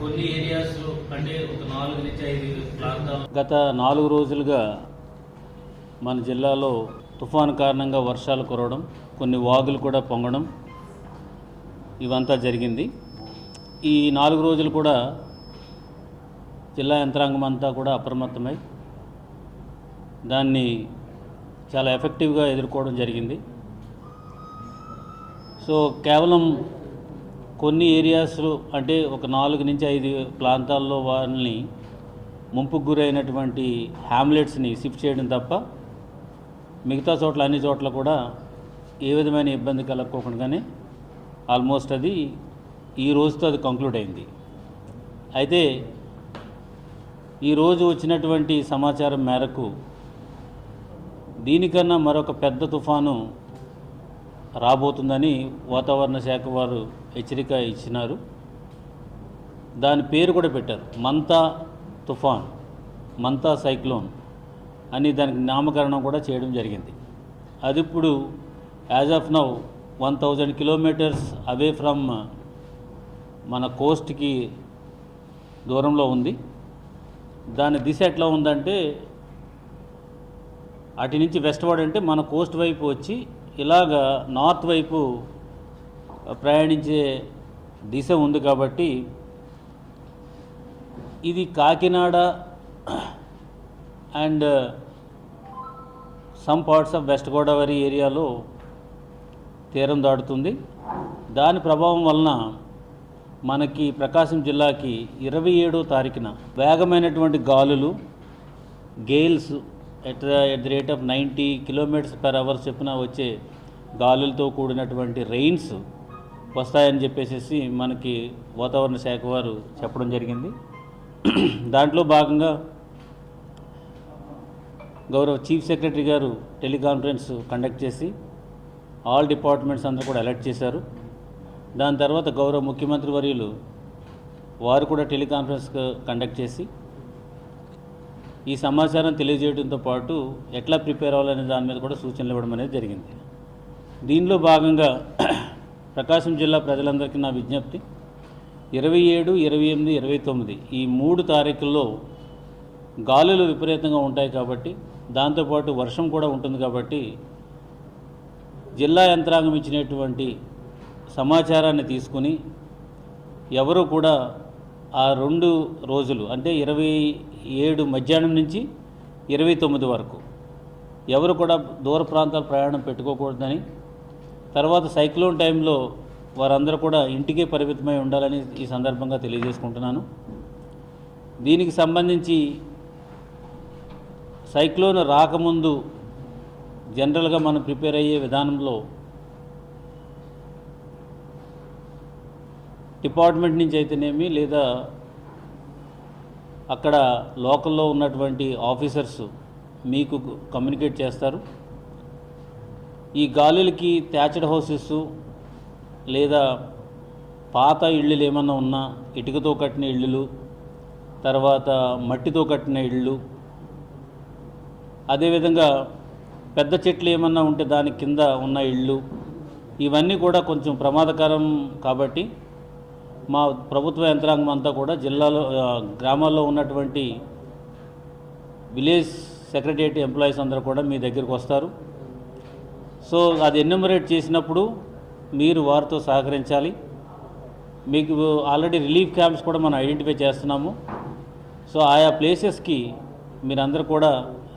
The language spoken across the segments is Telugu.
కొన్ని ఏరియాస్ అంటే ఒక నాలుగు నుంచి ఐదు ప్రాంతాలు. గత నాలుగు రోజులుగా మన జిల్లాలో తుఫాను కారణంగా వర్షాలు కురవడం కొన్ని వాగులు కూడా పొంగడం ఇవంతా జరిగింది. ఈ నాలుగు రోజులు కూడా జిల్లా యంత్రాంగం అంతా కూడా అప్రమత్తమై దాన్ని చాలా ఎఫెక్టివ్గా ఎదుర్కోవడం జరిగింది. సో కేవలం కొన్ని ఏరియాస్లో అంటే ఒక నాలుగు నుంచి ఐదు ప్రాంతాల్లో వారిని ముంపుకు గురైనటువంటి హ్యామ్లెట్స్ని షిఫ్ట్ చేయడం తప్ప మిగతా చోట్ల అన్ని చోట్ల కూడా ఏ విధమైన ఇబ్బంది కలగకోకుండానే ఆల్మోస్ట్ అది ఈ రోజుతో అది కంక్లూడ్ అయింది. అయితే ఈరోజు వచ్చినటువంటి సమాచారం మేరకు దీనికన్నా మరొక పెద్ద తుఫాను రాబోతుందని వాతావరణ శాఖ వారు హెచ్చరిక ఇచ్చినారు. దాని పేరు కూడా పెట్టారు. మంతా తుఫాన్ మంతా సైక్లోన్ అని దానికి నామకరణం కూడా చేయడం జరిగింది. అది ఇప్పుడు as of now one thousand kilometres away from మన కోస్ట్కి దూరంలో ఉంది. దాని దిశ ఎట్లా ఉందంటే అటు నుంచి వెస్ట్వర్డ్ అంటే మన కోస్ట్ వైపు వచ్చి ఇలాగా నార్త్ వైపు ప్రయాణించే దిశ ఉంది కాబట్టి ఇది Kakinada and some parts of west Godavari ఏరియాలో తీరం దాటుతుంది. దాని ప్రభావం వలన మనకి ప్రకాశం జిల్లాకి ఇరవై ఏడో తారీఖున వేగమైనటువంటి గాలులు gales at the at the rate of ninety kilometres per hour చొప్పున వచ్చే గాలులతో కూడినటువంటి రెయిన్స్ వస్తాయని చెప్పేసి మనకి వాతావరణ శాఖ వారు చెప్పడం జరిగింది. దాంట్లో భాగంగా గౌరవ చీఫ్ సెక్రటరీ గారు టెలికాన్ఫరెన్స్ కండక్ట్ చేసి ఆల్ డిపార్ట్మెంట్స్ అందరూ కూడా అలర్ట్ చేశారు. దాని తర్వాత గౌరవ ముఖ్యమంత్రి వర్యులు వారు కూడా టెలికాన్ఫరెన్స్ కండక్ట్ చేసి ఈ సమాచారం తెలియజేయడంతో పాటు ఎట్లా ప్రిపేర్ అవ్వాలనే దాని మీద కూడా సూచనలు ఇవ్వడం అనేది జరిగింది. దీనిలో భాగంగా ప్రకాశం జిల్లా ప్రజలందరికీ నా విజ్ఞప్తి. ఇరవై ఏడు ఇరవై ఎనిమిది ఇరవై తొమ్మిది ఈ మూడు తారీఖుల్లో గాలులు విపరీతంగా ఉంటాయి కాబట్టి దాంతోపాటు వర్షం కూడా ఉంటుంది కాబట్టి జిల్లా యంత్రాంగం ఇచ్చినటువంటి సమాచారాన్ని తీసుకుని ఎవరు కూడా ఆ రెండు రోజులు అంటే ఇరవై ఏడు మధ్యాహ్నం నుంచి ఇరవై తొమ్మిది వరకు ఎవరు కూడా దూర ప్రాంతాల ప్రయాణం పెట్టుకోకూడదని తర్వాత సైక్లోన్ టైంలో వారందరూ కూడా ఇంటికే పరిమితమై ఉండాలని ఈ సందర్భంగా తెలియజేసుకుంటున్నాను. దీనికి సంబంధించి సైక్లోన్ రాకముందు జనరల్గా మనం ప్రిపేర్ అయ్యే విధానంలో డిపార్ట్మెంట్ నుంచి అయితేనేమి లేదా అక్కడ లోకల్లో ఉన్నటువంటి ఆఫీసర్స్ మీకు కమ్యూనికేట్ చేస్తారు. ఈ గాలులకి థ్యాచ్డ్ హౌసెస్ లేదా పాత ఇళ్ళు ఏమన్నా ఉన్నా ఇటుకతో కట్టిన ఇళ్ళు తర్వాత మట్టితో కట్టిన ఇళ్ళు. అదేవిధంగా పెద్ద చెట్లు ఏమన్నా ఉంటే దాని కింద ఉన్న ఇళ్ళు. ఇవన్నీ కూడా కొంచెం ప్రమాదకరం కాబట్టి మా ప్రభుత్వ యంత్రాంగం అంతా కూడా జిల్లాలో గ్రామాల్లో ఉన్నటువంటి విలేజ్ సెక్రటరియట్ ఎంప్లాయీస్ అందరూ కూడా మీ దగ్గరికి వస్తారు. సో అది ఎన్యూమరేట్ చేసినప్పుడు మీరు వారితో సహకరించాలి. మీకు ఆల్రెడీ రిలీఫ్ క్యాంప్స్ కూడా మనం ఐడెంటిఫై చేస్తున్నాము. సో ఆయా ప్లేసెస్కి మీరందరూ కూడా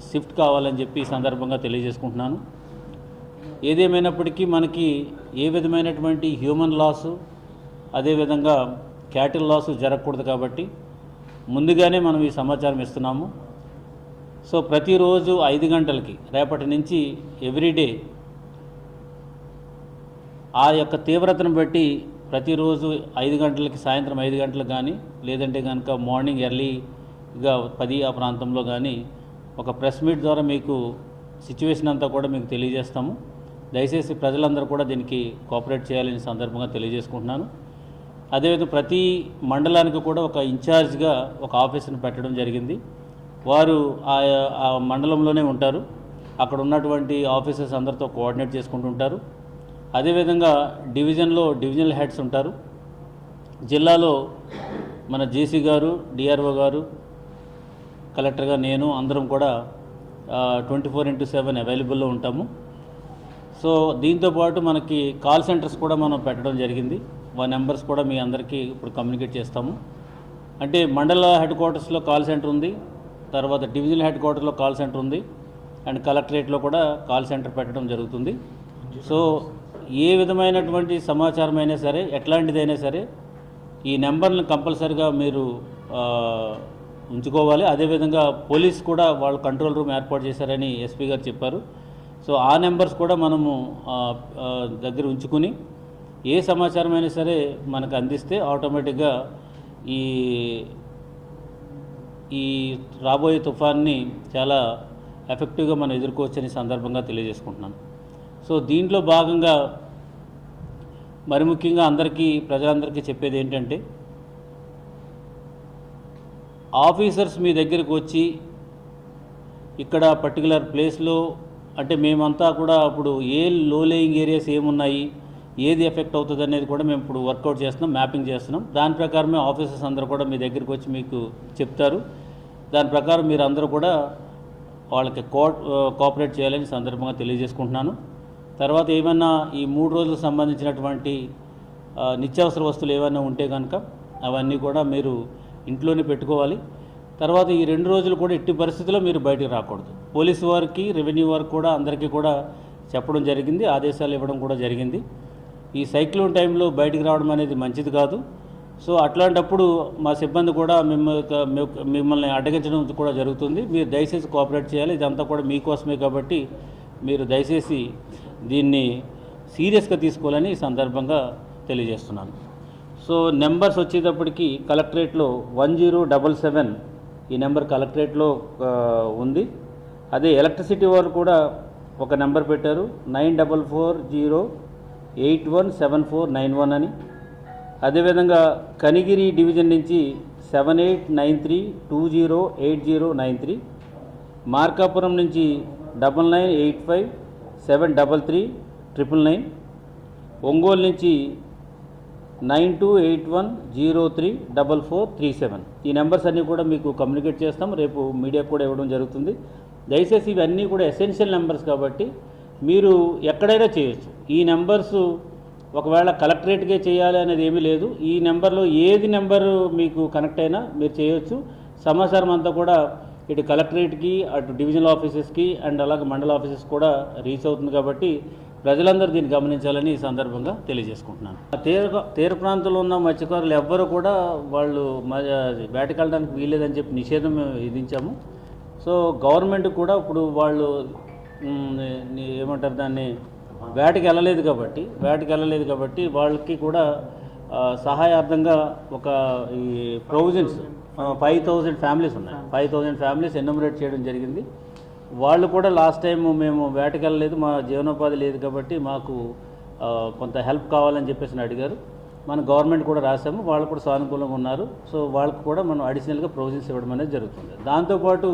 షిఫ్ట్ కావాలని చెప్పి సందర్భంగా తెలియజేసుకుంటున్నాను. ఏదేమైనప్పటికీ మనకి ఏ విధమైనటువంటి హ్యూమన్ లాసు అదేవిధంగా క్యాటిల్ లాసు జరగకూడదు కాబట్టి ముందుగానే మనం ఈ సమాచారం ఇస్తున్నాము. సో ప్రతిరోజు ఐదు గంటలకి రేపటి నుంచి ఎవ్రీడే ఆ యొక్క తీవ్రతను బట్టి ప్రతిరోజు ఐదు గంటలకి సాయంత్రం ఐదు గంటలకు కానీ లేదంటే కనుక మార్నింగ్ ఎర్లీగా పది ఆ ప్రాంతంలో కానీ ఒక ప్రెస్ మీట్ ద్వారా మీకు సిచ్యువేషన్ అంతా కూడా మీకు తెలియజేస్తాము. దయచేసి ప్రజలందరూ కూడా దీనికి కోఆపరేట్ చేయాలని సందర్భంగా తెలియజేసుకుంటున్నాను. అదేవిధంగా ప్రతి మండలానికి కూడా ఒక ఇన్ఛార్జ్గా ఒక ఆఫీసును పెట్టడం జరిగింది. వారు ఆ ఆ మండలంలోనే ఉంటారు. అక్కడ ఉన్నటువంటి ఆఫీసర్స్ అందరితో కోఆర్డినేట్ చేసుకుంటుంటారు అదేవిధంగా డివిజన్లో డివిజనల్ హెడ్స్ ఉంటారు. జిల్లాలో మన జేసీ గారు డిఆర్ఓ గారు కలెక్టర్గా నేను అందరం కూడా ట్వంటీ ఫోర్ ఇంటూ సెవెన్ అవైలబుల్లో ఉంటాము. సో దీంతో పాటు మనకి కాల్ సెంటర్స్ కూడా మనం పెట్టడం జరిగింది. మా నెంబర్స్ కూడా మీ అందరికీ ఇప్పుడు కమ్యూనికేట్ చేస్తాము. అంటే మండల హెడ్ క్వార్టర్స్లో కాల్ సెంటర్ ఉంది తర్వాత డివిజనల్ హెడ్ క్వార్టర్లో కాల్ సెంటర్ ఉంది అండ్ కలెక్టరేట్లో కూడా కాల్ సెంటర్ పెట్టడం జరుగుతుంది. సో ఏ విధమైనటువంటి సమాచారం అయినా సరే ఎట్లాంటిదైనా సరే ఈ నెంబర్ని కంపల్సరిగా మీరు ఉంచుకోవాలి. అదేవిధంగా పోలీస్ కూడా వాళ్ళు కంట్రోల్ రూమ్ ఏర్పాటు చేశారని ఎస్పీ గారు చెప్పారు. సో ఆ నెంబర్స్ కూడా మనము దగ్గర ఉంచుకుని ఏ సమాచారం అయినా సరే మనకు అందిస్తే ఆటోమేటిక్గా ఈ ఈ రాబోయే తుఫాన్ని చాలా ఎఫెక్టివ్గా మనం ఎదుర్కోవచ్చని సందర్భంగా తెలియజేసుకుంటున్నాను. సో దీంట్లో భాగంగా మరి ముఖ్యంగా అందరికీ ప్రజలందరికీ చెప్పేది ఏంటంటే ఆఫీసర్స్ మీ దగ్గరికి వచ్చి ఇక్కడ పర్టికులర్ ప్లేస్లో అంటే మేమంతా కూడా అప్పుడు ఏ లో లేయింగ్ ఏరియాస్ ఏమున్నాయి ఏది ఎఫెక్ట్ అవుతుంది అనేది కూడా మేము ఇప్పుడు వర్కౌట్ చేస్తున్నాం మ్యాపింగ్ చేస్తున్నాం. దాని ప్రకారమే ఆఫీసర్స్ అందరూ కూడా మీ దగ్గరికి వచ్చి మీకు చెప్తారు. దాని ప్రకారం మీరు అందరూ కూడా వాళ్ళకి కో కోఆపరేట్ చేయాలని సందర్భంగా తెలియజేసుకుంటున్నాను. తర్వాత ఏమన్నా ఈ మూడు రోజులకు సంబంధించినటువంటి నిత్యావసర వస్తువులు ఏమైనా ఉంటే కనుక అవన్నీ కూడా మీరు ఇంట్లోనే పెట్టుకోవాలి. తర్వాత ఈ రెండు రోజులు కూడా ఎట్టి పరిస్థితుల్లో మీరు బయటకు రాకూడదు. పోలీసు వారికి రెవెన్యూ వారికి కూడా అందరికీ కూడా చెప్పడం జరిగింది ఆదేశాలు ఇవ్వడం కూడా జరిగింది. ఈ సైక్లోన్ టైంలో బయటికి రావడం అనేది మంచిది కాదు. సో అట్లాంటప్పుడు మా సిబ్బంది కూడా మిమ్మల్ని మిమ్మల్ని అడ్డగించడం కూడా జరుగుతుంది. మీరు దయచేసి కోఆపరేట్ చేయాలి. ఇదంతా కూడా మీకోసమే కాబట్టి మీరు దయచేసి దీన్ని సీరియస్గా తీసుకోవాలని ఈ సందర్భంగా తెలియజేస్తున్నాను. సో నెంబర్స్ వచ్చేటప్పటికి కలెక్టరేట్లో వన్ జీరో డబల్ సెవెన్ ఈ నెంబర్ కలెక్టరేట్లో ఉంది. అదే ఎలక్ట్రిసిటీ వారు కూడా ఒక నెంబర్ పెట్టారు nine double four zero eight one seven four nine one అని. అదేవిధంగా కనిగిరి డివిజన్ నుంచి seven eight nine three two zero eight zero nine three. Markapuram నుంచి double nine eight five seven double three triple nine. Ongole నుంచి nine two eight one zero three double four three seven. ఈ నెంబర్స్ అన్నీ కూడా మీకు కమ్యూనికేట్ చేస్తాం. రేపు మీడియాకు కూడా ఇవ్వడం జరుగుతుంది. దయచేసి ఇవన్నీ కూడా ఎసెన్షియల్ నెంబర్స్ కాబట్టి మీరు ఎక్కడైనా చేయొచ్చు. ఈ నెంబర్స్ ఒకవేళ కలెక్టరేట్గా చేయాలి అనేది ఏమీ లేదు. ఈ నెంబర్లో ఏది నెంబరు మీకు కనెక్ట్ అయినా మీరు చేయొచ్చు. సమాచారం అంతా కూడా ఇటు కలెక్టరేట్కి అటు డివిజనల్ ఆఫీసెస్కి అండ్ అలాగే మండల ఆఫీసెస్ కూడా రీచ్ అవుతుంది కాబట్టి ప్రజలందరూ దీన్ని గమనించాలని ఈ సందర్భంగా తెలియజేసుకుంటున్నాను. తీర తీర ప్రాంతంలో ఉన్న మత్స్యకారులు ఎవ్వరూ కూడా వాళ్ళు వేటకెళ్ళడానికి వీల్లేదని చెప్పి నిషేధం మేము విధించాము. సో గవర్నమెంట్ కూడా ఇప్పుడు వాళ్ళు ఏమంటారు దాన్ని వేటకి వెళ్ళలేదు కాబట్టి వేటకి వెళ్ళలేదు కాబట్టి వాళ్ళకి కూడా సహాయార్థంగా ఒక ఈ ప్రొవిజన్స్ ఫైవ్ థౌజండ్ ఫ్యామిలీస్ ఉన్నాయి. ఫైవ్ థౌజండ్ ఫ్యామిలీస్ ఎన్యూమరేట్ చేయడం జరిగింది. వాళ్ళు కూడా లాస్ట్ టైం మేము వేటకి వెళ్ళలేదు మా జీవనోపాధి లేదు కాబట్టి మాకు కొంత హెల్ప్ కావాలని చెప్పేసి అడిగారు. మన గవర్నమెంట్ కూడా రాసాము వాళ్ళు కూడా సానుకూలంగా ఉన్నారు. సో వాళ్ళకు కూడా మనం అడిషనల్గా ప్రొవిజన్స్ ఇవ్వడం అనేది జరుగుతుంది. దాంతోపాటు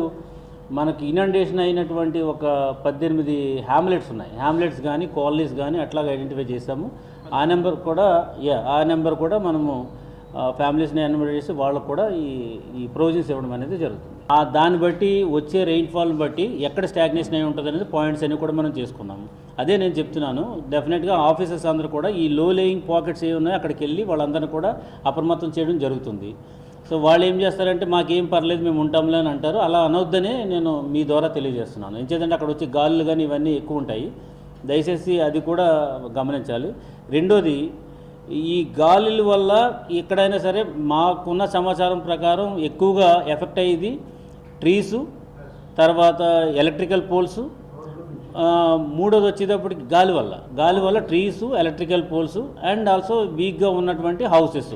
మనకి ఇనండేషన్ అయినటువంటి ఒక పద్దెనిమిది హ్యామ్లెట్స్ ఉన్నాయి. హ్యామ్లెట్స్ కానీ కాలనీస్ కానీ అట్లాగా ఐడెంటిఫై చేసాము ఆ నెంబర్ కూడా యా ఆ నెంబర్ కూడా మనము ఫ్యామిలీస్ని అన్వైట్ చేసి వాళ్ళకు కూడా ఈ ఈ ప్రొవిజన్స్ ఇవ్వడం అనేది జరుగుతుంది. ఆ దాన్ని బట్టి వచ్చే రెయిన్ఫాల్ని బట్టి ఎక్కడ స్టాగ్నేషన్ అయి ఉంటుంది అనేది పాయింట్స్ అన్ని కూడా మనం చేసుకున్నాము. అదే నేను చెప్తున్నాను డెఫినెట్గా ఆఫీసర్స్ అందరూ కూడా ఈ లో లేయింగ్ పాకెట్స్ ఏమి ఉన్నాయో అక్కడికి వెళ్ళి వాళ్ళందరినీ కూడా అప్రమత్తం చేయడం జరుగుతుంది. సో వాళ్ళు ఏం చేస్తారంటే మాకేం పర్లేదు మేము ఉంటాంలే అని అంటారు. అలా అనొద్దనే నేను మీ ద్వారా తెలియజేస్తున్నాను. ఎందుకంటే అక్కడ వచ్చి గాలులు కానీ ఇవన్నీ ఎక్కువ ఉంటాయి. దయచేసి అది కూడా గమనించాలి. రెండోది ఈ గాలుల వల్ల ఎక్కడైనా సరే మాకున్న సమాచారం ప్రకారం ఎక్కువగా ఎఫెక్ట్ అయ్యేది ట్రీసు తర్వాత ఎలక్ట్రికల్ పోల్స్ మూడోది వచ్చేటప్పటికి గాలి వల్ల. గాలి వల్ల trees electrical poles and also వీక్గా ఉన్నటువంటి హౌసెస్.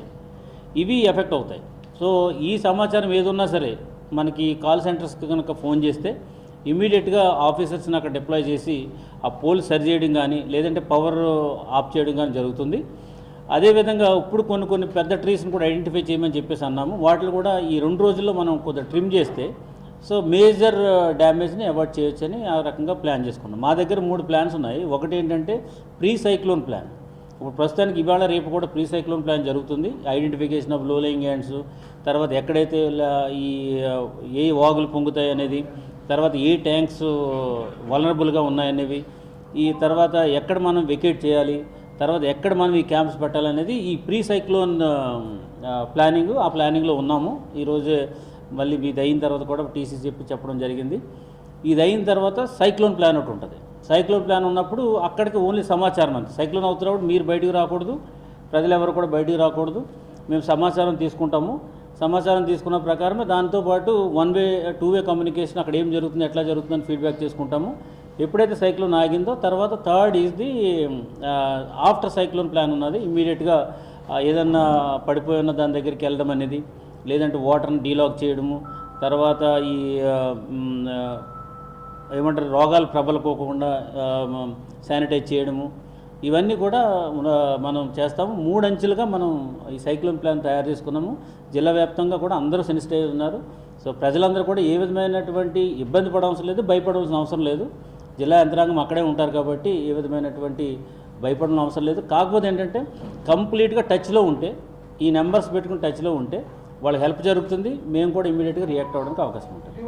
ఇవి ఎఫెక్ట్ అవుతాయి. సో ఈ సమాచారం ఏదున్నా సరే మనకి కాల్ సెంటర్స్కి కనుక ఫోన్ చేస్తే ఇమీడియట్గా ఆఫీసర్స్ని అక్కడ డిప్లాయ్ చేసి ఆ పోల్ సరి చేయడం కానీ లేదంటే పవర్ ఆఫ్ చేయడం కానీ జరుగుతుంది. అదేవిధంగా ఇప్పుడు కొన్ని కొన్ని పెద్ద ట్రీస్ని కూడా ఐడెంటిఫై చేయమని చెప్పేసి అన్నాము. వాటిని కూడా ఈ రెండు రోజుల్లో మనం కొద్దిగా ట్రిమ్ చేస్తే సో మేజర్ డ్యామేజ్ని అవాయిడ్ చేయొచ్చని ఆ రకంగా ప్లాన్ చేసుకున్నాం. మా దగ్గర మూడు ప్లాన్స్ ఉన్నాయి. ఒకటి ఏంటంటే ప్రీ సైక్లోన్ ప్లాన్ ఇప్పుడు ప్రస్తుతానికి ఇవాళ రేపు కూడా ప్రీ సైక్లోన్ ప్లాన్ జరుగుతుంది. Identification of low lying lands తర్వాత ఎక్కడైతే ఈ ఏ వాగులు పొంగుతాయి అనేది తర్వాత ఏ ట్యాంక్స్ వలనరబుల్గా uh, ఉన్నాయనేవి ఈ తర్వాత ఎక్కడ మనం వెకేట్ చేయాలి తర్వాత ఎక్కడ మనం ఈ క్యాంప్స్ పెట్టాలనేది ఈ ప్రీ సైక్లోన్ ప్లానింగ్ ఆ ప్లానింగ్లో ఉన్నాము. ఈరోజు మళ్ళీ ఇది అయిన తర్వాత కూడా టీసీ చెప్పి చెప్పడం జరిగింది. ఇది అయిన తర్వాత సైక్లోన్ ప్లాన్ ఒకటి ఉంటుంది. సైక్లోన్ ప్లాన్ ఉన్నప్పుడు అక్కడికి ఓన్లీ సమాచారం అంతే. సైక్లోన్ అవుతున్నప్పుడు మీరు బయటికి రాకూడదు ప్రజలు ఎవరు కూడా బయటికి రాకూడదు. మేము సమాచారం తీసుకుంటాము. సమాచారం తీసుకున్న ప్రకారమే దాంతోపాటు one way two way communication అక్కడ ఏం జరుగుతుంది ఎట్లా జరుగుతుందని ఫీడ్బ్యాక్ చేసుకుంటాము. ఎప్పుడైతే సైక్లోన్ ఆగిందో తర్వాత third is the after cyclone plan ఉన్నది. ఇమ్మీడియట్గా ఏదన్నా పడిపోయి ఉన్న దాని దగ్గరికి వెళ్ళడం అనేది లేదంటే వాటర్ని డీలాక్ చేయడము తర్వాత ఈ ఏమంటారు రోగాలు ప్రబలకోకుండా శానిటైజ్ చేయడము ఇవన్నీ కూడా మనం చేస్తాము. మూడంచెలుగా మనం ఈ సైక్లోన్ ప్లాన్ తయారు చేసుకున్నాము. జిల్లా వ్యాప్తంగా కూడా అందరూ సెన్సిటైజ్ ఉన్నారు. సో ప్రజలందరూ కూడా ఏ విధమైనటువంటి ఇబ్బంది పడవలసిన లేదు భయపడవలసిన అవసరం లేదు. జిల్లా యంత్రాంగం అక్కడే ఉంటారు కాబట్టి ఏ విధమైనటువంటి భయపడడం అవసరం లేదు. కాకపోతే ఏంటంటే కంప్లీట్గా టచ్లో ఉంటే ఈ నెంబర్స్ పెట్టుకుని టచ్లో ఉంటే వాళ్ళకి హెల్ప్ జరుగుతుంది. మేము కూడా ఇమీడియట్గా రియాక్ట్ అవ్వడానికి అవకాశం ఉంటుంది.